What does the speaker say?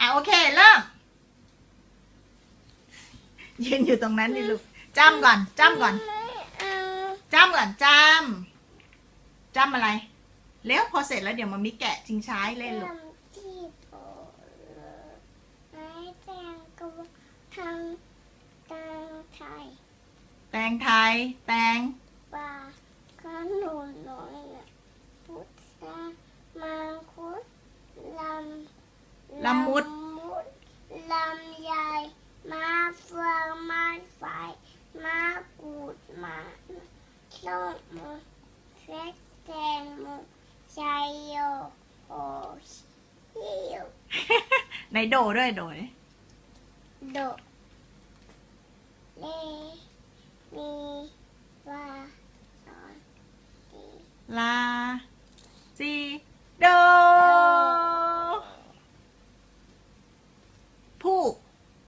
อะโอเคเริ่มยืนอยู่ตรงนั้นดิลูกจำก่อนจำก่อนไม่เอาจำก่อนจำจำอะไร แล้วพอเสร็จแล้วเดี๋ยวมามิแกะชิงช้าให้เล่นลูกทำที่โปเลยไม้แตงก็ทำแตงไทย แตงไทย แตง ปลาขนุนน้อยน่ะพุทธามังคุดลำ ละมุดมุดลำไยมะเฟืองมะไฟมะกรูดมะส้มมะเฟกแตงโมชัยโยโฮชิวในโดด้วยโดยโดเลมีวาสอนดีลาซีโด